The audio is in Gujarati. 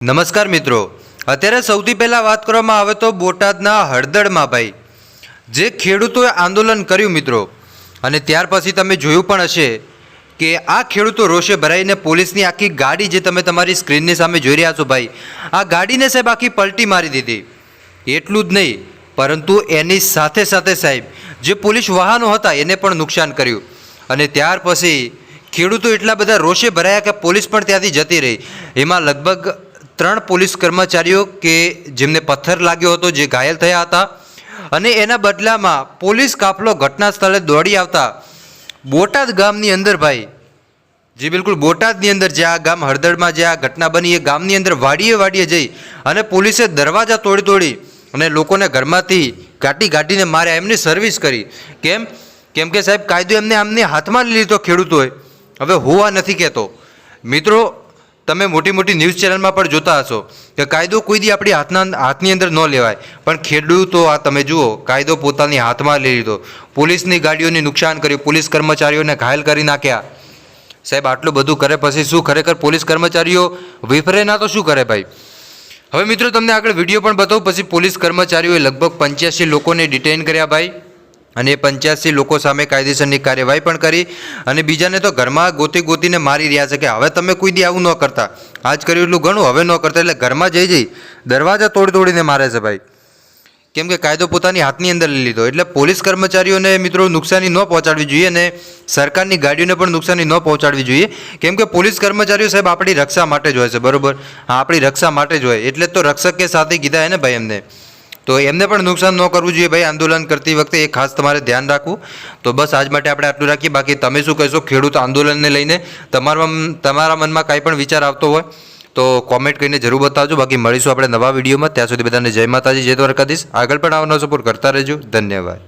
નમસ્કાર મિત્રો. અત્યારે સૌથી પહેલાં વાત કરવામાં આવે તો બોટાદના હળદળમાં ભાઈ. જે ખેડૂતોએ આંદોલન કર્યું મિત્રો, અને ત્યાર પછી તમે જોયું પણ હશે કે આ ખેડૂતો રોષે ભરાઈને પોલીસની આખી ગાડી જે તમે તમારી સ્ક્રીનની સામે જોઈ રહ્યા છો ભાઈ, આ ગાડીને સાહેબ આખી પલટી મારી દીધી. એટલું જ નહીં, પરંતુ એની સાથે સાથે સાહેબ, જે પોલીસ વાહનો હતા એને પણ નુકસાન કર્યું. અને ત્યાર પછી ખેડૂતો એટલા બધા રોષે ભરાયા કે પોલીસ પણ ત્યાંથી જતી રહી. એમાં લગભગ ત્રણ પોલીસ કર્મચારીઓ કે જેમને પથ્થર લાગ્યો હતો, જે ઘાયલ થયા હતા. અને એના બદલામાં પોલીસ કાફલો ઘટના સ્થળે દોડી આવતા બોટાદ ગામની અંદર ભાઈ, જે બિલકુલ બોટાદની અંદર જે આ ગામ હળદળમાં જે આ ઘટના બની, એ ગામની અંદર વાડીએ વાડીએ જઈ અને પોલીસે દરવાજા તોડી તોડી અને લોકોને ઘરમાંથી ગાટી ગાટીને માર્યા, એમની સર્વિસ કરી. કેમ? કેમ કે સાહેબ, કાયદો એમને આમને હાથમાં લઈ લીધો, ખેડૂતોએ. હવે હોવા નથી કહેતો. મિત્રો તમે મોટી મોટી ન્યૂઝ ચેનલમાં પણ જોતા હશો કે કાયદો કોઈ દી આપણી હાથના હાથની અંદર ન લેવાય. પણ ખેડૂતો આ તમે જુઓ, કાયદો પોતાની હાથમાં લઈ લીધો. પોલીસની ગાડીઓને નુકસાન કર્યું, પોલીસ કર્મચારીઓને ઘાયલ કરી નાખ્યા. સાહેબ, આટલું બધું કરે પછી શું? ખરેખર પોલીસ કર્મચારીઓ વિફરે ના તો શું કરે ભાઈ? હવે મિત્રો, તમને આગળ વીડિયો પણ બતાવું, પછી પોલીસ કર્મચારીઓએ લગભગ પંચ્યાસી લોકોને ડિટેઇન કર્યા ભાઈ. અને પંચ્યાસી લોકો સામે કાયદેસરની કાર્યવાહી પણ કરી અને બીજાને તો ઘરમાં ગોતી ગોતીને મારી રહ્યા છે કે હવે તમે કોઈ દી આવું ન કરતા. આજ કર્યું એટલું ઘણું, હવે ન કરતા. એટલે ઘરમાં જઈ જઈ દરવાજા તોડી તોડીને મારે છે ભાઈ. કેમ કે કાયદો પોતાની હાથની અંદર લઈ લીધો. એટલે પોલીસ કર્મચારીઓને મિત્રો નુકસાની ન પહોંચાડવી જોઈએ અને સરકારની ગાડીઓને પણ નુકસાની ન પહોંચાડવી જોઈએ. કેમ કે પોલીસ કર્મચારીઓ સાહેબ આપણી રક્ષા માટે જ હોય છે, બરાબર? હા, આપણી રક્ષા માટે જ હોય. એટલે તો રક્ષક સાથે કીધા હે ને ભાઈ એમને. તો એમને પણ નુકસાન ન કરવું જોઈએ ભાઈ, આંદોલન કરતી વખતે એ ખાસ તમારે ધ્યાન રાખવું. તો બસ આજ માટે આપણે આટલું રાખીએ. બાકી તમે શું કહેશો, ખેડૂત આંદોલનને લઈને તમારા તમારા મનમાં કાંઈ પણ વિચાર આવતો હોય, તો કોમેન્ટ કરીને જરૂર બતાવજો. બાકી મળીશું આપણે નવા વિડીયોમાં. ત્યાં સુધી બધાને જય માતાજી, જય દ્વારકાધીશ. આગળ પણ આવવાનો સપોર્ટ કરતા રહેજો. ધન્યવાદ.